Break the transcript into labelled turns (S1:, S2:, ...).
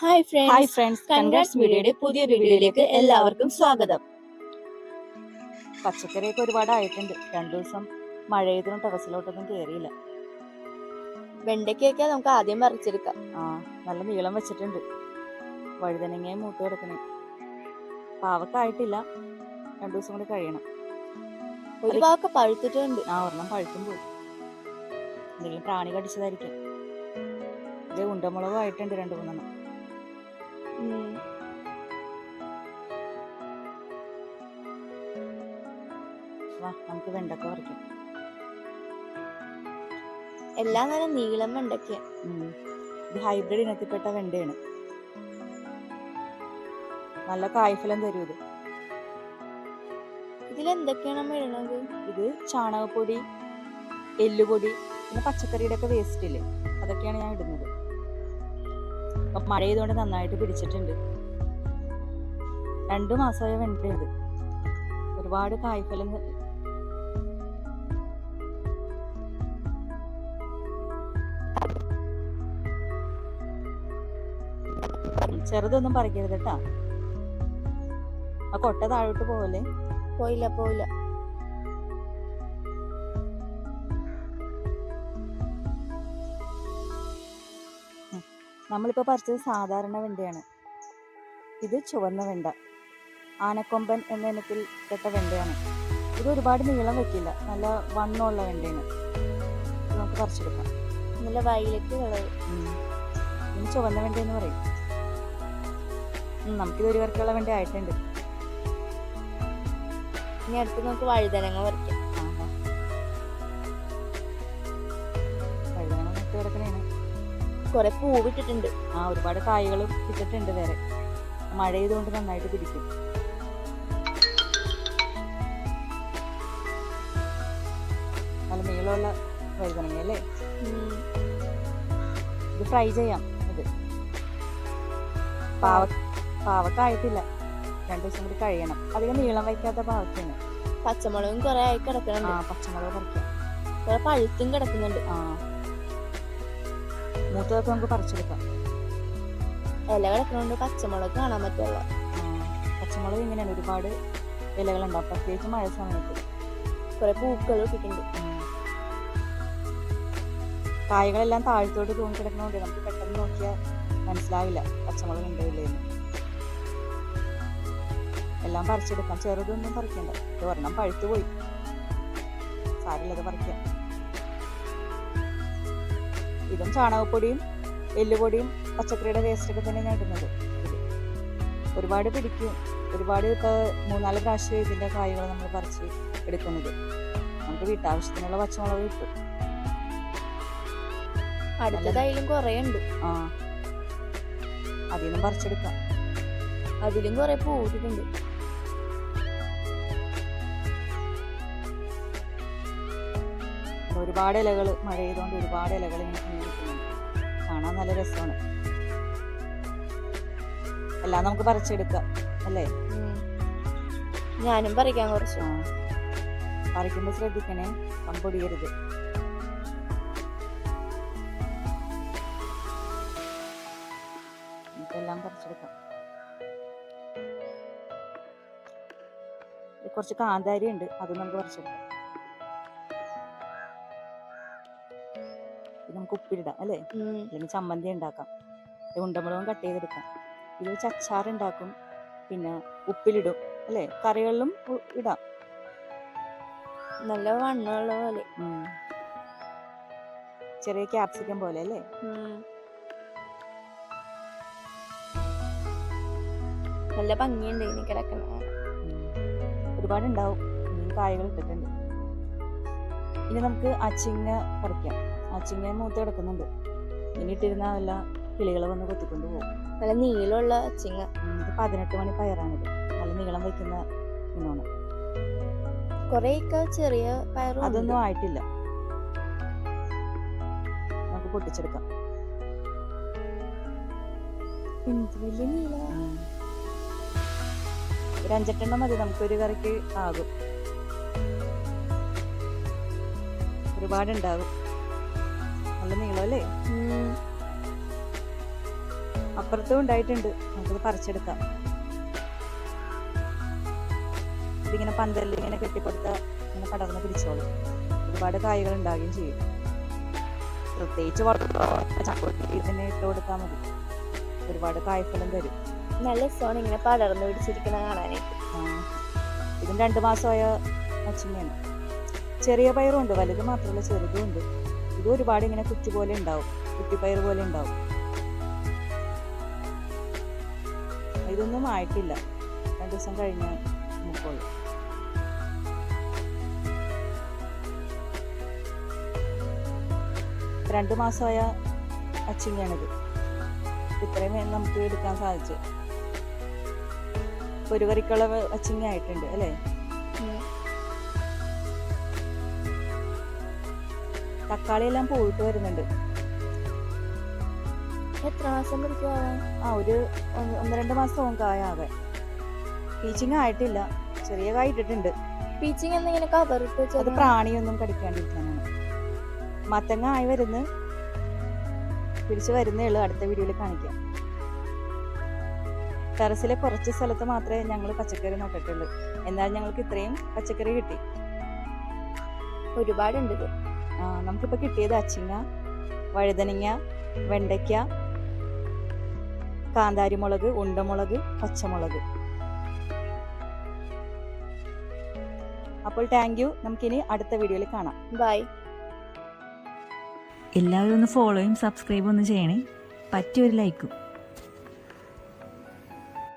S1: Hi friends
S2: hi friends congrats മീഡിയയുടെ പുതിയ വീഡിയോയിലേക്ക് എല്ലാവർക്കും സ്വാഗതം. പച്ചക്കറിയൊക്കെ ഒരുപാട് ആയിട്ടുണ്ട്. രണ്ടു ദിവസം മഴയതിനും ടെറസിലോട്ടൊന്നും കയറിയില്ല
S1: വെണ്ടയ്ക്കൊക്കെ നമുക്ക് ആദ്യം പറിച്ചെടുക്കാം
S2: ആ നല്ല നീളം വെച്ചിട്ടുണ്ട്. വഴുതനങ്ങയും മൂത്ത് കിടക്കണേ പാവക്കായിട്ടില്ല. രണ്ടു ദിവസം കൂടി കഴിയണം.
S1: ഒരു പാവൊക്കെ പഴുത്തിട്ടുണ്ട്.
S2: ആ ഒരെണ്ണം പഴുത്തും പോയി. എന്തെങ്കിലും പ്രാണി കടിച്ചതായിരിക്കും. ഇത് ഉണ്ടമുളകും ആയിട്ടുണ്ട് രണ്ട് മൂന്നെണ്ണം. വാ നമുക്ക് വെണ്ടക്ക പറിക്കാം.
S1: എല്ലാം നല്ല നീളം വെണ്ടയ്ക്ക
S2: ഇത് ഹൈബ്രിഡ് ഇനത്തിൽപ്പെട്ട വെണ്ടയാണ്. നല്ല കായ്ഫലം തരും ഇത്.
S1: ഇതിൽ എന്തൊക്കെയാണ് നമ്മൾ ഇടണത്?
S2: ഇത് ചാണകപ്പൊടി എല്ലുപൊടി പിന്നെ പച്ചക്കറിയുടെ ഒക്കെ വേസ്റ്റ് ഇല്ലേ? അതൊക്കെയാണ് ഞാൻ ഇടുന്നത്. അപ്പൊ മഴ ചെയ്തുകൊണ്ട് നന്നായിട്ട് പിടിച്ചിട്ടുണ്ട്. രണ്ടു മാസമായ വെണ്ടയത് ഒരുപാട് കായ്ഫലം ചെറുതൊന്നും പറിക്കരുത് കേട്ടാ. ആ കൊട്ട താഴോട്ട് പോവല്ലേ?
S1: പോയില്ല പോയില്ല.
S2: നമ്മളിപ്പോൾ പറിച്ചത് സാധാരണ വെണ്ടയാണ്. ഇത് ചുവന്ന വെണ്ട. ആനക്കൊമ്പൻ എന്ന ഇനത്തിൽ പെട്ട വെണ്ടയാണ്. ഇത് ഒരുപാട് നീളം വെക്കില്ല. നല്ല വണ്ണമുള്ള വെണ്ടയാണ്. ഇത് നമുക്ക് പറിച്ചെടുക്കാം.
S1: നല്ല വയലറ്റ് കളർ.
S2: ഇനി ചുവന്ന വെണ്ട എന്ന് പറയും നമുക്കിത് ഒരു വർക്കുള്ള വെണ്ട ആയിട്ടുണ്ട്
S1: ഇനി അടുത്ത് നമുക്ക് വഴുതനങ്ങ പറിക്കാം. കുറെ പൂവിട്ടിട്ടുണ്ട്.
S2: ആ ഒരുപാട് കായ്കളും ഇട്ടിട്ടുണ്ട് വേറെ. മഴ ചെയ്തുകൊണ്ട് നന്നായിട്ട് പിടിക്കും. നല്ല നീളമുള്ള വഴുതനങ്ങ അല്ലേ? ഇത് ഫ്രൈ ചെയ്യാം ഇത്. പാവ പാവക്കായിട്ടില്ല രണ്ടു ദിവസം കൂടി കഴിയണം. അധികം നീളം വയ്ക്കാത്ത പാവക്കാണ്
S1: പച്ചമുളകും കുറെ ആയി
S2: ആ
S1: കിടക്കുന്നുണ്ട്
S2: പച്ചമുളക് പറിക്കാം.
S1: കുറെ പഴുത്തും കിടക്കുന്നുണ്ട്.
S2: ആ. മൂത്തതൊക്കെ നമുക്ക് പറിച്ചെടുക്കാം.
S1: ഇല കൊണ്ട് പച്ചമുളക് കാണാൻ പറ്റുള്ള.
S2: പച്ചമുളക് ഇങ്ങനെയാണ്. ഒരുപാട് ഇലകളുണ്ടാവും പ്രത്യേകിച്ച് മഴ സമയത്ത്.
S1: കുറെ പൂക്കളും ഇട്ടിട്ടുണ്ട്.
S2: ഉം. കായകളെല്ലാം താഴത്തോട്ട് തൂങ്ങി കിടക്കുന്നതുകൊണ്ട് നമുക്ക് പെട്ടെന്ന് നോക്കിയാൽ മനസ്സിലാവില്ല പച്ചമുളക് ഉണ്ടോ ഇല്ലേന്ന് എല്ലാം പറിച്ചെടുക്കാം. ചെറുതൊന്നും പറിക്കണ്ട. ഒരെണ്ണം പഴുത്തു പോയി സാരില്ലത് പറിക്കാം. ഇതും ചാണകപ്പൊടിയും എല്ലുപൊടിയും പച്ചക്കറിയുടെ വേസ്റ്റ് ഒക്കെ തന്നെ ഞാൻ ഇടുന്നത്. ഒരുപാട് പിടിക്കും. ഒരുപാട് ഇപ്പോൾ മൂന്നാൽ പ്രാവശ്യം ഇതിന്റെ കായകൾ നമ്മൾ പറിച്ച് എടുക്കുന്നത്. നമുക്ക് വീട്ടാവശ്യത്തിനുള്ള പച്ചമുളക് കിട്ടും.
S1: അടുത്തതായാലും കുറേ ഉണ്ട്.
S2: ആ. അതിൽ നിന്നും പറിച്ചെടുക്കാം.
S1: അതിലും കുറെ പൂവിട്ടിട്ടുണ്ട്.
S2: ഒരുപാട് ഇലകൾ മഴ ചെയ്തുകൊണ്ട് ഒരുപാട് ഇലകൾ ഇങ്ങനെ കാണാൻ നല്ല രസമാണ്. എല്ലാം നമുക്ക് പറിച്ചെടുക്കാം അല്ലേ?
S1: ഞാനും പറിക്കാൻ കുറച്ച്.
S2: പറിക്കുമ്പോൾ ശ്രദ്ധിക്കണേ കമ്പൊടിയരുത്. നമുക്കെല്ലാം പറിച്ചെടുക്കാം. കുറച്ച് കാന്താരി ഉണ്ട് അത് നമുക്ക് പറിച്ചെടുക്കാം. നമുക്ക് ഉപ്പിലിടാം അല്ലേ. അല്ലെങ്കിൽ ചമ്മന്തി ഉണ്ടാക്കാം. ഉണ്ടമുളകും കട്ട് ചെയ്തെടുക്കാം. ഇത് വെച്ച് അച്ചാർ ഉണ്ടാക്കും പിന്നെ ഉപ്പിലിടും അല്ലേ? കറികളിലും ഇടാം.
S1: നല്ല വണ്ണമുള്ള പോലെ.
S2: ചെറിയ ക്യാപ്സിക്കം പോലെ അല്ലേ?
S1: നല്ല ഭംഗിയുണ്ട് ഇനി കിടക്കണ.
S2: ഒരുപാടുണ്ടാവും. കായകൾ ഇട്ടിട്ടുണ്ട്. ഇനി നമുക്ക് അച്ചിങ്ങ പറിക്കാം. അച്ചിങ്ങ മൂത്ത് കിടക്കുന്നുണ്ട്. ഇനി വല്ല കിളികൾ വന്ന് കൊത്തിക്കൊണ്ട് പോകും.
S1: നല്ല നീളമുള്ള
S2: അച്ചിങ്ങ ഇത് പതിനെട്ട് മണി പയറാണിത്. നല്ല നീളം വയ്ക്കുന്ന ഇനമാണ്
S1: കൊറേയൊക്കെ ചെറിയ പയറും ഉണ്ട്.
S2: അതൊന്നും ആയിട്ടില്ല. നമുക്ക് പൊട്ടിച്ചെടുക്കാം. ഒരു അഞ്ചെട്ടെണ്ണം മതി. നമുക്കൊരു കറിക്ക് ആകും. ഒരുപാടുണ്ടാകും. നല്ല നീളം അല്ലേ? അപ്പുറത്തും ഉണ്ടായിട്ടുണ്ട്. നമുക്കത് പറിച്ചെടുക്കാം. ഇതിങ്ങനെ പന്തലിൽ ഇങ്ങനെ കെട്ടിപ്പടുത്ത ഇങ്ങനെ പടർന്ന് പിടിച്ചോളും. ഒരുപാട് കായകൾ ഉണ്ടാവുകയും ചെയ്യും. പ്രത്യേകിച്ച് ചക്കോട്ടി തന്നെ ഇട്ട് കൊടുത്താൽ മതി. ഒരുപാട് കായ്ഫലം തരും.
S1: നല്ല സോൺ ഇങ്ങനെ പടർന്നു പിടിച്ചിരിക്കുന്ന കാണാനായിട്ട്.
S2: ഇതും രണ്ടു മാസമായ മച്ചിങ്ങയാണ് ചെറിയ പയറുണ്ട് വലുത് മാത്രമല്ല ചെറുതും ഉണ്ട് ഇത് ഒരുപാട് ഇങ്ങനെ കുറ്റി പോലെ ഉണ്ടാവും കുറ്റിപ്പയർ പോലെ ഉണ്ടാവും. ഇതൊന്നും ആയിട്ടില്ല. രണ്ടു ദിവസം കഴിഞ്ഞ് മുക്കുള്ളൂ രണ്ട് മാസമായ അച്ചിങ്ങയാണിത് ഇത്രയും നമുക്ക് എടുക്കാൻ സാധിച്ചു. ഒരു കറിക്കുള്ള അച്ചിങ്ങ ആയിട്ടുണ്ട് അല്ലേ? തക്കാളി എല്ലാം പോയിട്ട് വരുന്നുണ്ട്.
S1: എത്ര മാസം
S2: ആ ഒരു ഒന്ന് രണ്ട് മാസം കായ ആകാൻ പീച്ചിങ് ആയിട്ടില്ല. ചെറിയ കായ ഇട്ടിട്ടുണ്ട്.
S1: പീച്ചിങ് എന്നിങ്ങനെ കവറിട്ട്
S2: അത് പ്രാണിയൊന്നും കടിക്കാണ്ടിരിക്കാനാണ്. മത്തങ്ങ ആയി വരുന്ന്. പിടിച്ച് വരുന്നേ ഉള്ളൂ. അടുത്ത വീഡിയോയിൽ കാണിക്കാം. ടെറസിലെ കുറച്ച് സ്ഥലത്ത് മാത്രമേ ഞങ്ങൾ പച്ചക്കറി നട്ടിട്ടുള്ളൂ. എന്നാൽ ഞങ്ങൾക്ക് ഇത്രയും പച്ചക്കറി കിട്ടി.
S1: ഒരുപാടുണ്ട് ഇത്.
S2: നമുക്കിപ്പോൾ കിട്ടിയത് അച്ചിങ്ങ വഴുതനങ്ങ വെണ്ടയ്ക്ക കാന്താരിമുളക് ഉണ്ടമുളക് പച്ചമുളക്. അപ്പോൾ താങ്ക് യു നമുക്കിനി അടുത്ത വീഡിയോയിൽ കാണാം.
S1: ബൈ
S3: എല്ലാവരും ഒന്ന് ഫോളോയും സബ്സ്ക്രൈബും ഒന്ന് ചെയ്യണേ. പറ്റിയൊരു ലൈക്കും